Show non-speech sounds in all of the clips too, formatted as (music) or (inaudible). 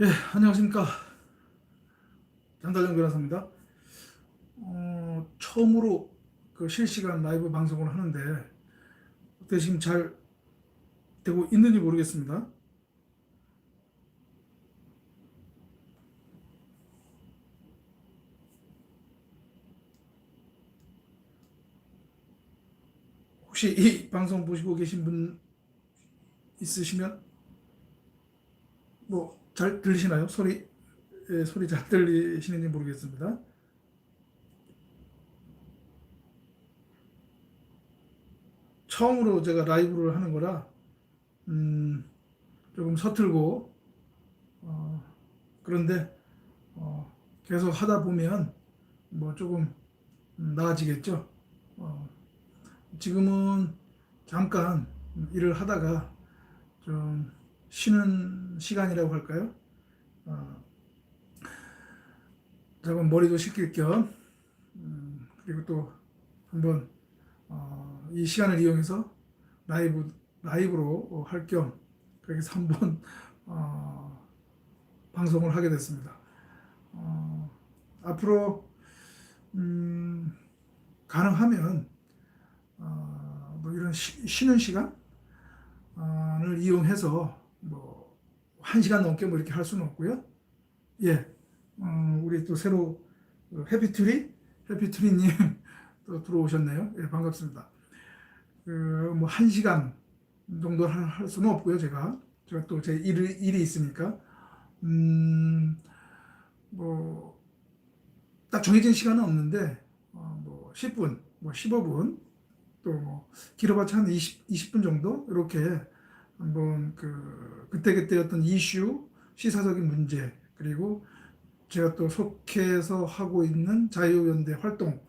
예, 안녕하십니까. 장달령 변호사입니다. 어, 처음으로 그 실시간 라이브 방송을 하는데, 어떻게 지금 잘 되고 있는지 모르겠습니다. 혹시 이 방송 보시고 계신 분 있으시면 뭐 잘 들리시나요? 소리 예, 소리 잘 들리시는지 모르겠습니다. 처음으로 제가 라이브를 하는 거라 음, 조금 서툴고 어, 그런데 어, 계속 하다 보면 뭐 조금 음, 나아지겠죠. 어, 지금은 잠깐 일을 하다가 좀 쉬는 시간이라고 할까요? 어, 조금 머리도 식힐 겸 음, 그리고 또 한번 어, 이 시간을 이용해서 라이브 라이브로 할겸 그렇게 한번 어, 방송을 하게 됐습니다. 어, 앞으로 음, 가능하면 어, 뭐 이런 쉬, 쉬는 시간을 이용해서 뭐 한 시간 넘게 뭐 이렇게 할 수는 없고요. 예, 어, 우리 또 새로 그 해피트리 해피트리님 (laughs) 또 들어오셨네요. 예, 반갑습니다. 그 뭐 한 시간 정도 할, 할 수는 없고요. 제가 제가 또 제 일이, 일이 있으니까 음뭐 딱 정해진 시간은 없는데 어, 뭐 10분, 뭐 15분 또 뭐 길어봤자 한 20, 20분 정도 이렇게 한번 그 그때그때 어떤 이슈, 시사적인 문제 그리고 제가 또 속해서 하고 있는 자유연대 활동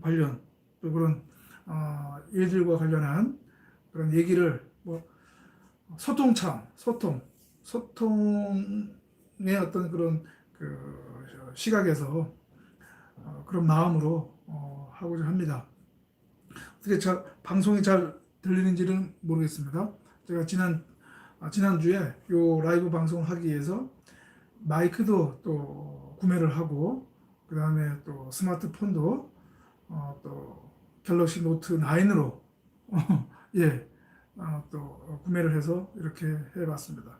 관련 또 그런 어, 일들과 관련한 그런 얘기를 뭐 소통참, 소통, 소통의 어떤 그런 그 시각에서 어, 그런 마음으로 어, 하고자 합니다. 어떻게 잘 방송이 잘 들리는지는 모르겠습니다. 제가 지난 아, 지난주에 요 라이브 방송을 하기 위해서 마이크도 또 구매를 하고 그 다음에 또 스마트폰도 어, 또 갤럭시 노트 9으로 (laughs) 예, 어, 또 구매를 해서 이렇게 해봤습니다.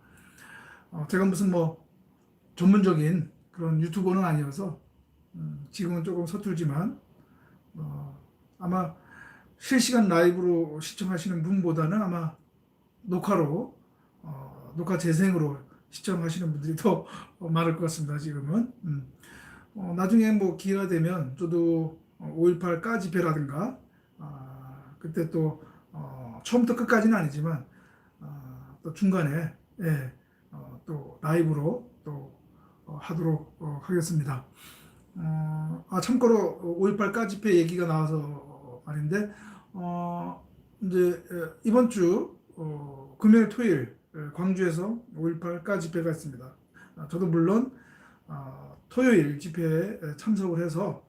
어, 제가 무슨 뭐 전문적인 그런 유튜버는 아니어서 음, 지금은 조금 서툴지만 어, 아마 실시간 라이브로 시청하시는 분보다는 아마 녹화로 어, 녹화 재생으로 시청하시는 분들이 더 많을 것 같습니다. 지금은 음. 어, 나중에 뭐 기회가 되면 저도 5.18 까 지배라든가 아, 그때 또 어, 처음부터 끝까지는 아니지만 아, 또 중간에 예, 어, 또 라이브로 또 어, 하도록 어, 하겠습니다. 어, 아 참고로 5.18 까 지배 얘기가 나와서 말인데 어, 이제 에, 이번 주 어, 금요일 토요일 에, 광주에서 5.18까 집회가 있습니다. 아, 저도 물론 아, 토요일 집회에 참석을 해서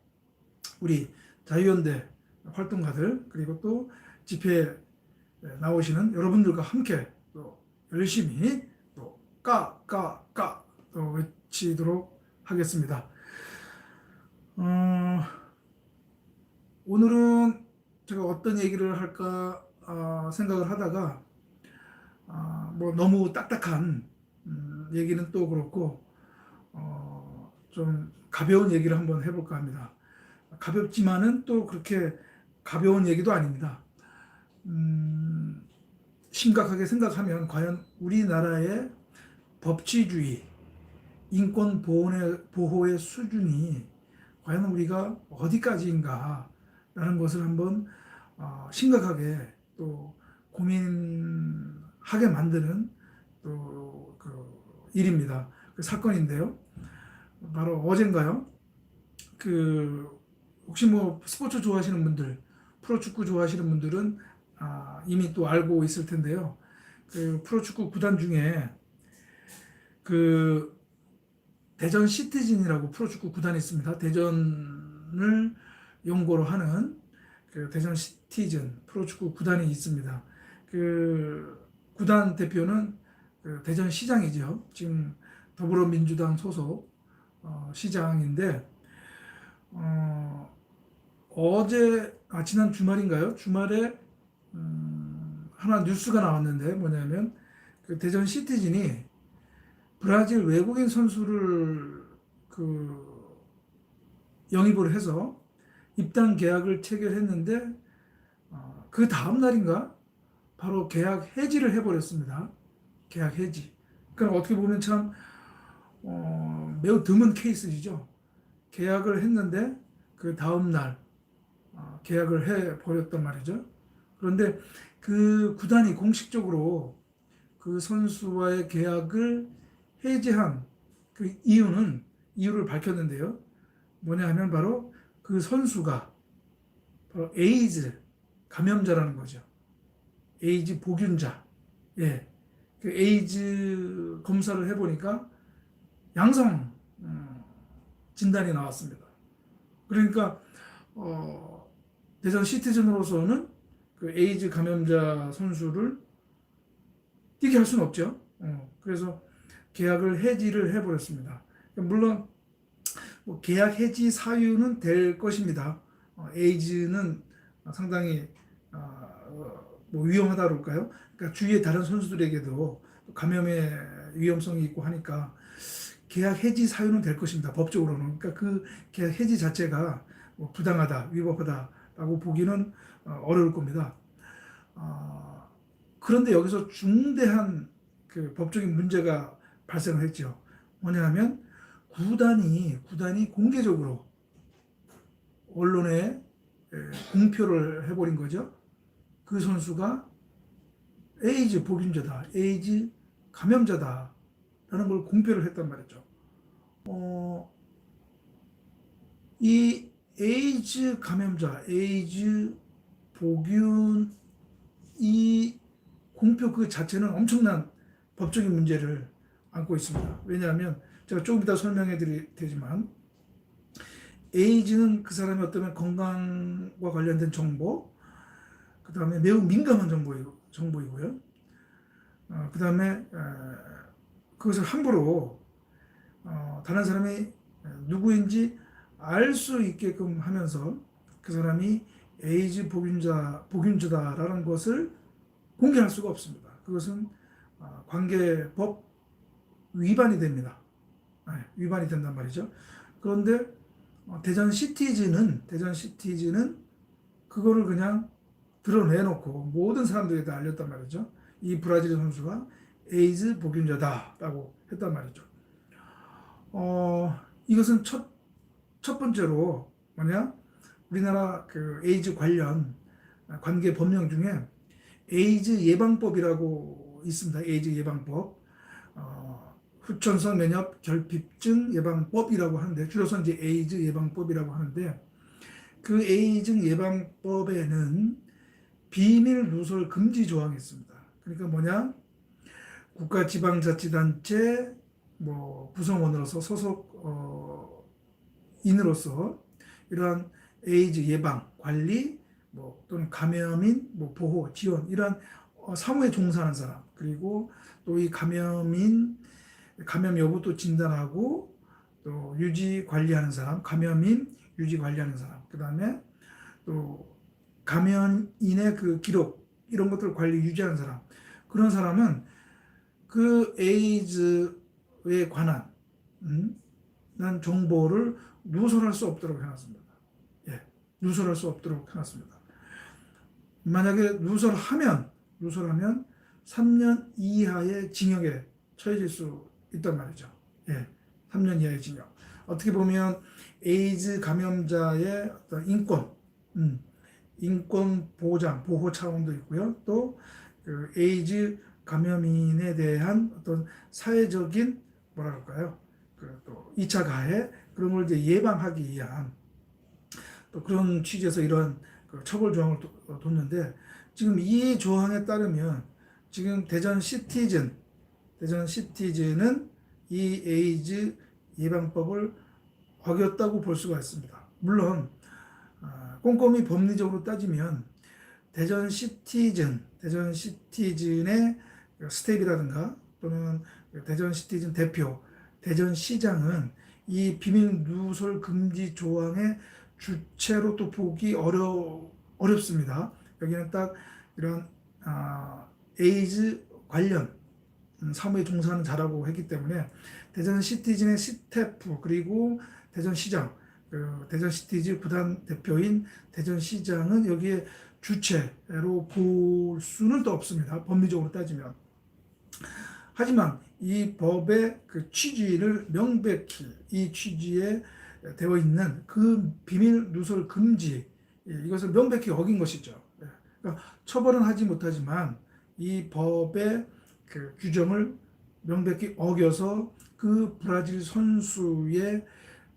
우리 자유연대 활동가들 그리고 또 집회에 나오시는 여러분들과 함께 또 열심히 또 까 까 까 또 외치도록 하겠습니다. 어, 오늘은 제가 어떤 얘기를 할까 어, 생각을 하다가 어, 뭐 너무 딱딱한 음, 얘기는 또 그렇고 어, 좀 가벼운 얘기를 한번 해볼까 합니다. 가볍지만은 또 그렇게 가벼운 얘기도 아닙니다. 음, 심각하게 생각하면 과연 우리나라의 법치주의, 인권 보호의, 보호의 수준이 과연 우리가 어디까지인가라는 것을 한번 어, 심각하게 또 고민 하게 만드는 또 그 일입니다. 그 사건인데요. 바로 어젠가요. 그 혹시 뭐 스포츠 좋아하시는 분들, 프로축구 좋아하시는 분들은 아, 이미 또 알고 있을 텐데요. 그 프로축구 구단 중에 그 대전 시티즌이라고 프로축구 구단이 있습니다. 대전을 연고로 하는 그 대전 시티즌 프로축구 구단이 있습니다. 그 구단 대표는 그 대전 시장이죠. 지금 더불어민주당 소속 어, 시장인데 어, 어제 아 지난 주말인가요? 주말에 음, 하나 뉴스가 나왔는데 뭐냐면 그 대전 시티즌이 브라질 외국인 선수를 그 영입을 해서 입단 계약을 체결했는데 어, 그 다음 날인가 바로 계약 해지를 해버렸습니다. 계약 해지. 그러니까 어떻게 보면 참 어, 매우 드문 케이스이죠. 계약을 했는데 그 다음 날 어, 계약을 해 버렸단 말이죠. 그런데 그 구단이 공식적으로 그 선수와의 계약을 해지한 그 이유는 이유를 밝혔는데요. 뭐냐 하면 바로 그 선수가 바로 에이즈 감염자라는 거죠. 에이즈 보균자. 예. 그 에이즈 검사를 해보니까 양성 음, 진단이 나왔습니다. 그러니까 어, 대전 시티즌으로서는 그 에이즈 감염자 선수를 뛰게 할 수는 없죠. 어, 그래서 계약을 해지를 해버렸습니다. 물론 뭐 계약 해지 사유는 될 것입니다. 어, 에이즈는 상당히 어, 뭐 위험하다 그럴까요? 그러니까 주위의 다른 선수들에게도 감염의 위험성이 있고 하니까 계약 해지 사유는 될 것입니다. 법적으로는. 그러니까 그 계약 해지 자체가 뭐 부당하다, 위법하다라고 보기는 어, 어려울 겁니다. 어, 그런데 여기서 중대한 그 법적인 문제가 발생을 했죠. 뭐냐면 구단이 구단이 공개적으로 언론에 공표를 해버린 거죠. 그 선수가 에이즈 보균자다, 에이즈 감염자다 라는 걸 공표를 했단 말이죠. 어, 이 에이즈 감염자, 에이즈 보균 이 공표 그 자체는 엄청난 법적인 문제를 안고 있습니다. 왜냐하면 제가 조금 이따 설명해 드릴 테지만 에이즈는 그 사람의 어떤 건강과 관련된 정보, 그 다음에 매우 민감한 정보이고, 정보이고요. 어, 그 다음에 그것을 함부로 어, 다른 사람이 누구인지 알 수 있게끔 하면서 그 사람이 에이즈 복균자, 복균자다라는 것을 공개할 수가 없습니다. 그것은 어, 관계법 위반이 됩니다. 네, 위반이 된단 말이죠. 그런데 어, 대전 시티즌은 대전 시티즌은 그거를 그냥 드러내놓고 모든 사람들에게 알렸단 말이죠. 이 브라질 선수가 에이즈 복균자다라고 했단 말이죠. 어, 이것은 첫, 첫 번째로 뭐냐? 우리나라 그 에이즈 관련 관계 법령 중에 에이즈 예방법이라고 있습니다. 에이즈 예방법. 어, 후천성 면역 결핍증 예방법이라고 하는데 줄여서 이제 에이즈 예방법이라고 하는데 그 에이즈 예방법에는 비밀 누설 금지 조항이 있습니다. 그러니까 뭐냐? 국가 지방자치단체 뭐 구성원으로서 소속 어, 인으로서 이러한 에이즈 예방, 관리, 뭐 또는 감염인 뭐 보호, 지원 이러한 어, 사무에 종사하는 사람 그리고 또 이 감염인 감염 여부도 진단하고 또 유지 관리하는 사람, 감염인 유지 관리하는 사람, 그 다음에 또 감염인의 그 기록 이런 것들을 관리 유지하는 사람 그런 사람은 그 에이즈에 관한 음, 난 정보를 누설할 수 없도록 해놨습니다. 예, 누설할 수 없도록 해놨습니다. 만약에 누설하면 누설하면 3년 이하의 징역에 처해질 수 있단 말이죠. 예, 3년 이하의 징역. 어떻게 보면 에이즈 감염자의 어떤 인권, 음, 인권 보장, 보호 차원도 있고요. 또그 에이즈 감염인에 대한 어떤 사회적인 뭐랄까요? 그또 2차 가해 그런 걸 이제 예방하기 위한 또 그런 취지에서 이런 그 처벌 조항을 어, 뒀는데 지금 이 조항에 따르면 지금 대전 시티즌 대전 시티즌은 이 에이즈 예방법을 어겼다고 볼 수가 있습니다. 물론 아, 꼼꼼히 법리적으로 따지면 대전 시티즌 대전 시티즌의 스텝이라든가 또는 대전 시티즌 대표 대전 시장은 이 비밀 누설 금지 조항의 주체로 또 보기 어려 어렵습니다. 여기는 딱 이런 아, 에이즈 관련 음, 사무에 종사하는 자라고 했기 때문에 대전 시티즌의 시태프 그리고 대전 시장 그 대전 시티즈 구단 대표인 대전시장은 여기에 주체로 볼 수는 또 없습니다. 법리적으로 따지면. 하지만 이 법의 그 취지를 명백히 이 취지에 되어 있는 그 비밀 누설 금지 예, 이것을 명백히 어긴 것이죠. 예, 그러니까 처벌은 하지 못하지만 이 법의 그 규정을 명백히 어겨서 그 브라질 선수의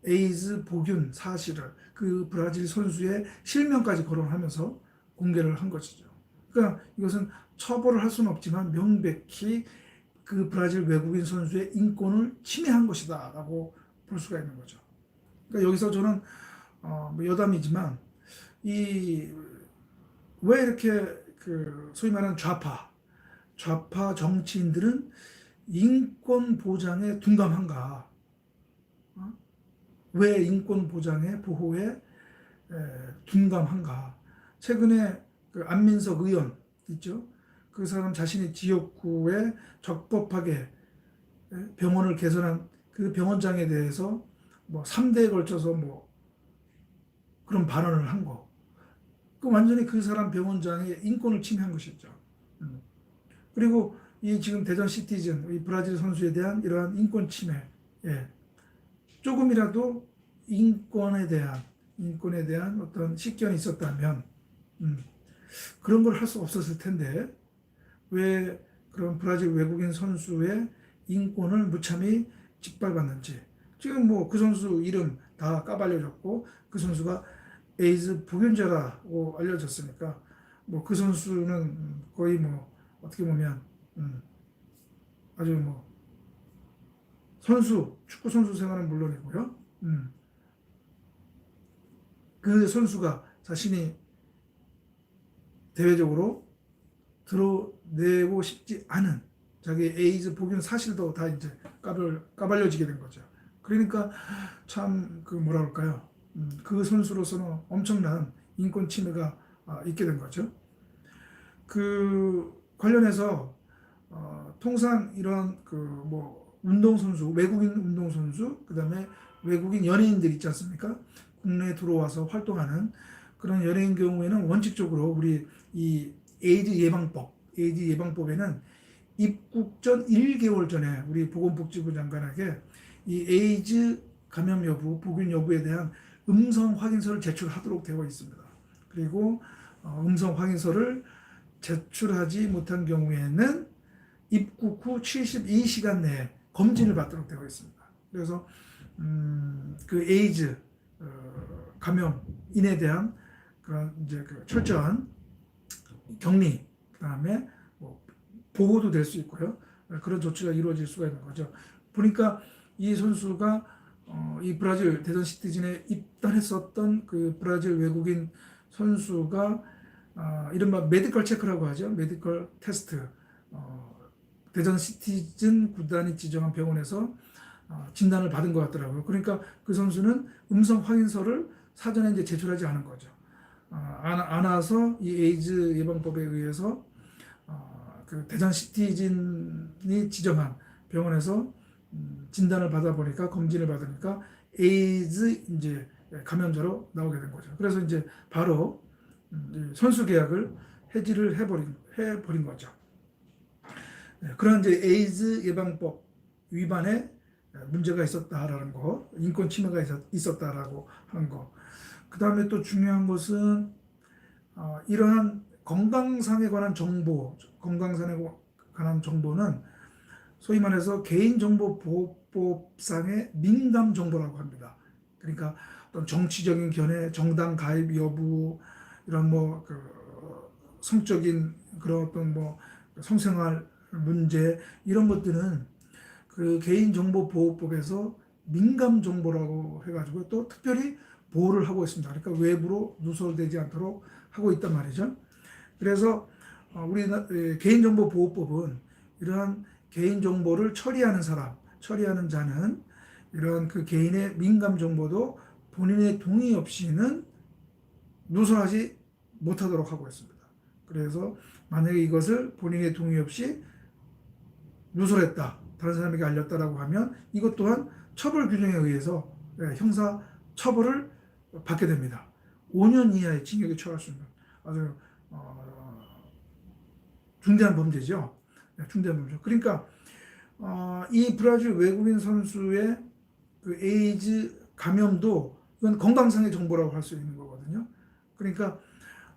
에이즈 복균 사실을 그 브라질 선수의 실명까지 거론하면서 공개를 한 것이죠. 그러니까 이것은 처벌을 할 수는 없지만 명백히 그 브라질 외국인 선수의 인권을 침해한 것이다라고 볼 수가 있는 거죠. 그러니까 여기서 저는 어, 뭐 여담이지만 이 왜 이렇게 그 소위 말하는 좌파 좌파 정치인들은 인권 보장에 둔감한가? 어? 왜 인권 보장에 보호에 에, 둔감한가? 최근에 그 안민석 의원 있죠? 그 사람 자신의 지역구에 적법하게 에, 병원을 개설한 그 병원장에 대해서 뭐 3대에 걸쳐서 뭐 그런 발언을 한 거. 그 완전히 그 사람 병원장의 인권을 침해한 것이죠. 음. 그리고 이 지금 대전 시티즌, 이 브라질 선수에 대한 이러한 인권 침해, 예. 조금이라도 인권에 대한 인권에 대한 어떤 식견이 있었다면 음, 그런 걸 할 수 없었을 텐데 왜 그런 브라질 외국인 선수의 인권을 무참히 짓밟았는지. 지금 뭐 그 선수 이름 다 까발려졌고 그 선수가 에이즈 복균자라고 알려졌으니까 뭐 그 선수는 거의 뭐 어떻게 보면 음, 아주 뭐 선수 축구 선수 생활은 물론이고요. 음, 그 선수가 자신이 대외적으로 드러내고 싶지 않은 자기 에이즈 복균 사실도 다 이제 까발, 까발려지게 된 거죠. 그러니까 참 그 뭐라 그럴까요? 음, 그 선수로서는 엄청난 인권 침해가 아, 있게 된 거죠. 그 관련해서 어, 통상 이런 그뭐 운동 선수, 외국인 운동 선수, 그 다음에 외국인 연예인들 있지 않습니까? 국내에 들어와서 활동하는 그런 연예인 경우에는 원칙적으로 우리 이 에이즈 예방법, 에이즈 예방법에는 입국 전 1개월 전에 우리 보건복지부 장관에게 이 에이즈 감염 여부, 복균 여부에 대한 음성 확인서를 제출하도록 되어 있습니다. 그리고 어, 음성 확인서를 제출하지 못한 경우에는 입국 후 72시간 내에 검진을 받도록 되어 있습니다. 그래서 음, 그 에이즈 어, 감염인에 대한 그런 이제 그 철저한 격리 그다음에 뭐 보호도 될 수 있고요. 그런 조치가 이루어질 수가 있는 거죠. 보니까 이 선수가 어, 이 브라질 대전 시티즌에 입단했었던 그 브라질 외국인 선수가 어, 이른바 메디컬 체크라고 하죠. 메디컬 테스트. 어, 대전 시티즌 구단이 지정한 병원에서 어, 진단을 받은 것 같더라고요. 그러니까 그 선수는 음성 확인서를 사전에 이제 제출하지 않은 거죠. 어, 안, 안 와서 이 에이즈 예방법에 의해서 어, 그 대전 시티즌이 지정한 병원에서 음, 진단을 받아 보니까 검진을 받으니까 에이즈 이제 감염자로 나오게 된 거죠. 그래서 이제 바로 음, 선수 계약을 해지를 해버린 해버린 거죠. 네, 그런 이제 에이즈 예방법 위반에 문제가 있었다라는 거, 인권 침해가 있었, 다라고 하는 거. 그 다음에 또 중요한 것은 어, 이러한 건강상에 관한 정보, 건강상에 관한 정보는 소위 말해서 개인정보보호법상의 민감 정보라고 합니다. 그러니까 어떤 정치적인 견해, 정당 가입 여부, 이런 뭐 그 성적인 그런 어떤 뭐 성생활 문제 이런 것들은 그 개인정보보호법에서 민감 정보라고 해가지고 또 특별히 보호를 하고 있습니다. 그러니까 외부로 누설되지 않도록 하고 있단 말이죠. 그래서 어, 우리 개인정보보호법은 이러한 개인정보를 처리하는 사람, 처리하는 자는 이런 그 개인의 민감 정보도 본인의 동의 없이는 누설하지 못하도록 하고 있습니다. 그래서 만약에 이것을 본인의 동의 없이 누설했다, 다른 사람에게 알렸다라고 하면 이것 또한 처벌 규정에 의해서 예, 형사 처벌을 받게 됩니다. 5년 이하의 징역에 처할 수 있는 아주 어, 중대한 범죄죠. 네, 중대한 범죄. 그러니까 어, 이 브라질 외국인 선수의 그 에이즈 감염도 이건 건강상의 정보라고 할 수 있는 거거든요. 그러니까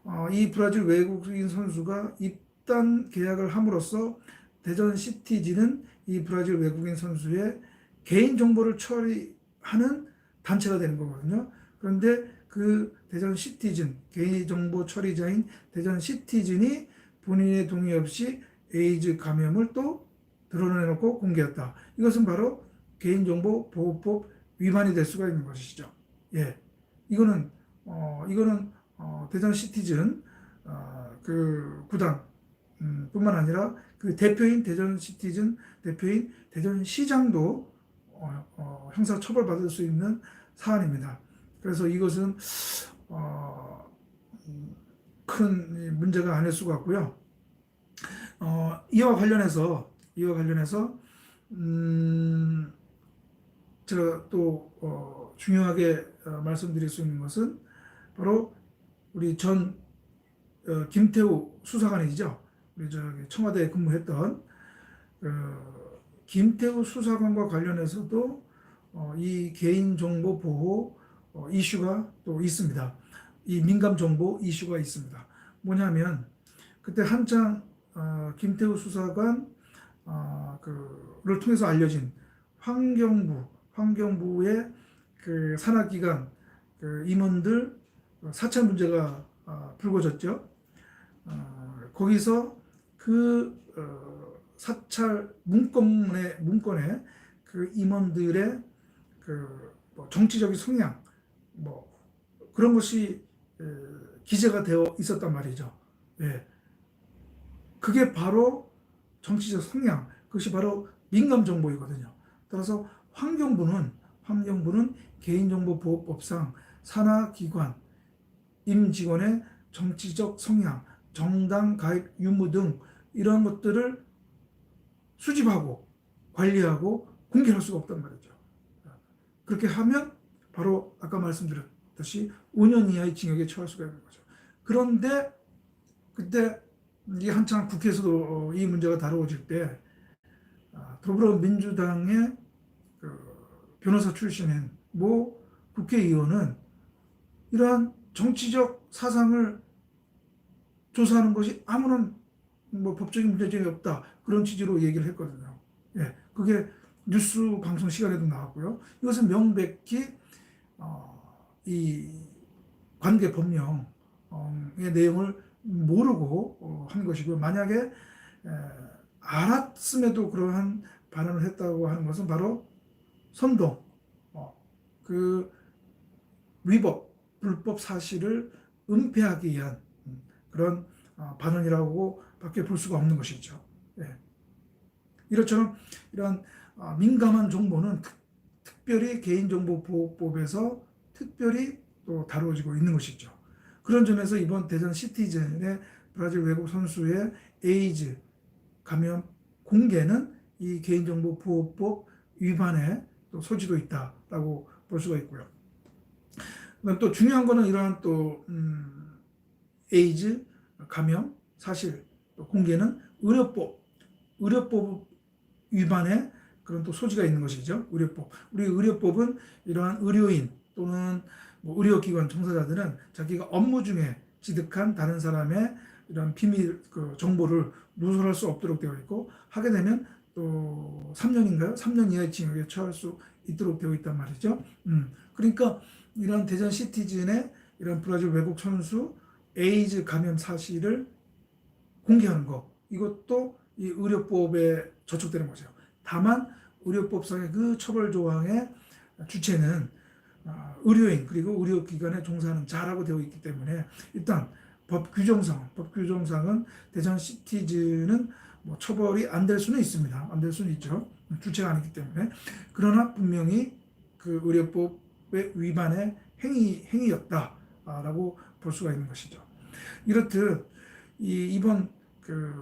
어, 이 브라질 외국인 선수가 입단 계약을 함으로써 대전 시티지는 이 브라질 외국인 선수의 개인 정보를 처리하는 단체가 되는 거거든요. 그런데 그 대전 시티즌 개인 정보 처리자인 대전 시티즌이 본인의 동의 없이 에이즈 감염을 또 드러내놓고 공개했다. 이것은 바로 개인정보 보호법 위반이 될 수가 있는 것이죠. 예, 이거는 어 이거는 어, 대전 시티즌 어, 그 구단 음, 뿐만 아니라 그 대표인 대전 시티즌 대표인 대전 시장도 어, 어, 형사 처벌 받을 수 있는 사안입니다. 그래서 이것은 어, 음, 큰 문제가 아닐 수가 없고요. 어, 이와 관련해서 이와 관련해서 음, 제가 또 어, 중요하게 어, 말씀드릴 수 있는 것은 바로 우리 전 어, 김태우 수사관이죠. 우리 저기 청와대에 근무했던 어, 김태우 수사관과 관련해서도 어, 이 개인정보 보호 어, 이슈가 또 있습니다. 이 민감 정보 이슈가 있습니다. 뭐냐면 그때 한창 어, 김태우 수사관 어, 그를 통해서 알려진 환경부 환경부의 그 산하기관 그 임원들 사찰 문제가 어, 불거졌죠. 어, 거기서 그 어, 사찰 문건에 문건에 그 임원들의 그 뭐 정치적인 성향 뭐 그런 것이 에, 기재가 되어 있었단 말이죠. 예. 그게 바로 정치적 성향, 그것이 바로 민감 정보이거든요. 따라서 환경부는 환경부는 개인정보보호법상 산하기관 임직원의 정치적 성향, 정당 가입 유무 등 이러한 것들을 수집하고 관리하고 공개할 수가 없단 말이죠. 그렇게 하면 바로 아까 말씀드렸듯이 5년 이하의 징역에 처할 수가 있는 거죠. 그런데 그때 이 한창 국회에서도 이 문제가 다루어질 때 아, 더불어민주당의 그 변호사 출신인 모 국회의원은 이러한 정치적 사상을 조사하는 것이 아무런 뭐 법적인 문제점이 없다 그런 취지로 얘기를 했거든요. 예, 그게 뉴스 방송 시간에도 나왔고요. 이것은 명백히 어, 이 관계 법령의 내용을 모르고 어, 한 것이고요. 만약에 에, 알았음에도 그러한 발언을 했다고 하는 것은 바로 선동, 어, 그 위법, 불법 사실을 은폐하기 위한 음, 그런 어, 발언이라고 밖에 볼 수가 없는 것이죠. 예. 이렇처럼 이런 어, 민감한 정보는 특, 특별히 개인정보보호법에서 특별히 또 다루어지고 있는 것이죠. 그런 점에서 이번 대전 시티즌의 브라질 외국 선수의 에이즈 감염 공개는 이 개인정보보호법 위반의 또 소지도 있다라고 볼 수가 있고요. 또 중요한 거는 이러한 또 음, 에이즈 감염 사실 또 공개는 의료법 의료법 위반의 그런 또 소지가 있는 것이죠. 의료법. 우리 의료법은 이러한 의료인 또는 뭐 의료기관 종사자들은 자기가 업무 중에 지득한 다른 사람의 이런 비밀 그 정보를 누설할 수 없도록 되어 있고 하게 되면 또 3년인가요? 3년 이하의 징역에 처할 수 있도록 되어 있단 말이죠. 음. 그러니까 이런 대전 시티즌의 이런 브라질 외국 선수 에이즈 감염 사실을 공개하는 것 이것도 이 의료법에 저촉되는 거죠. 다만 의료법상의 그 처벌 조항의 주체는 아, 의료인 그리고 의료기관에 종사하는 자라고 되어 있기 때문에 일단 법 규정상 법 규정상은 대전 시티즌은 뭐 처벌이 안 될 수는 있습니다. 안 될 수는 있죠. 주체가 아니기 때문에 그러나 분명히 그 의료법의 위반의 행위 행위였다라고 볼 수가 있는 것이죠. 이렇듯 이 이번 그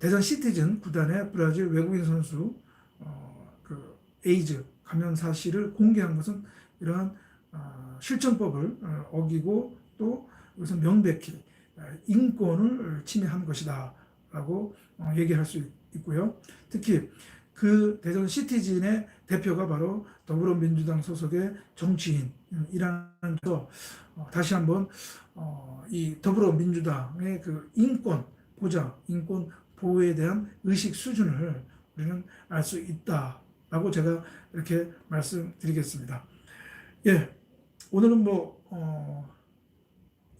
대전 시티즌 구단의 브라질 외국인 선수 어, 그 에이즈 감염 사실을 공개한 것은 이러한 어, 실천법을 어, 어기고 또 이것은 명백히 어, 인권을 침해한 것이다라고 어, 얘기할 수 있고요. 특히 그 대전 시티즌의 대표가 바로 더불어민주당 소속의 정치인이라는 점 어, 다시 한번 어, 이 더불어민주당의 그 인권 보장, 인권 보호에 대한 의식 수준을 우리는 알 수 있다라고 제가 이렇게 말씀드리겠습니다. 예, 오늘은 뭐, 어,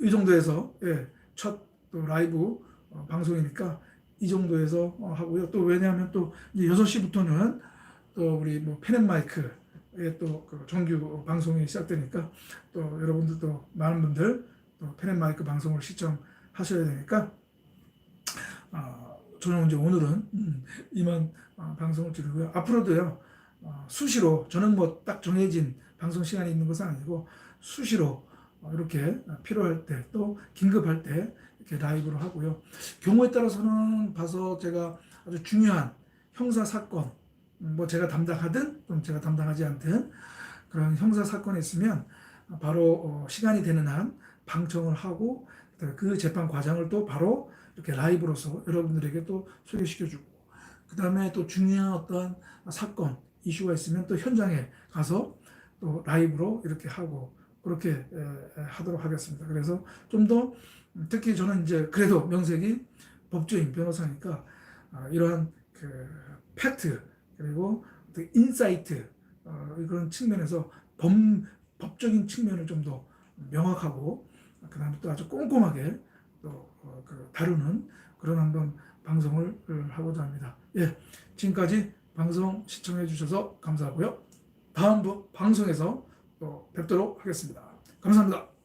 이 정도에서, 예, 첫또 라이브 어, 방송이니까 이 정도에서 어, 하고요. 또 왜냐하면 또 이제 6시부터는 또 우리 뭐 펜앤마이크의 또 그 정규 방송이 시작되니까 또 여러분들도 많은 분들 또 펜앤마이크 방송을 시청하셔야 되니까 어, 저는 이제 오늘은 음, 이만 어, 방송을 드리고요. 앞으로도요 어, 수시로 저는 뭐 딱 정해진 방송 시간이 있는 것은 아니고 수시로 어, 이렇게 필요할 때 또 긴급할 때 이렇게 라이브로 하고요. 경우에 따라서는 봐서 제가 아주 중요한 형사 사건 음, 뭐 제가 담당하든 좀 제가 담당하지 않든 그런 형사 사건이 있으면 바로 어, 시간이 되는 한 방청을 하고 그 재판 과정을 또 바로 이렇게 라이브로서 여러분들에게 또 소개시켜주고 그 다음에 또 중요한 어떤 사건 이슈가 있으면 또 현장에 가서 또 라이브로 이렇게 하고 그렇게 하도록 하겠습니다. 그래서 좀 더 특히 저는 이제 그래도 명색이 법조인 변호사니까 아, 이러한 그 팩트 그리고 또 인사이트 어, 그런 측면에서 법, 법적인 측면을 좀 더 명확하고 그다음에 또 아주 꼼꼼하게 또 어, 그 다루는 그런 한번 방송을 하고자 합니다. 예, 지금까지 방송 시청해 주셔서 감사하고요. 다음 부- 방송에서 또 뵙도록 하겠습니다. 감사합니다.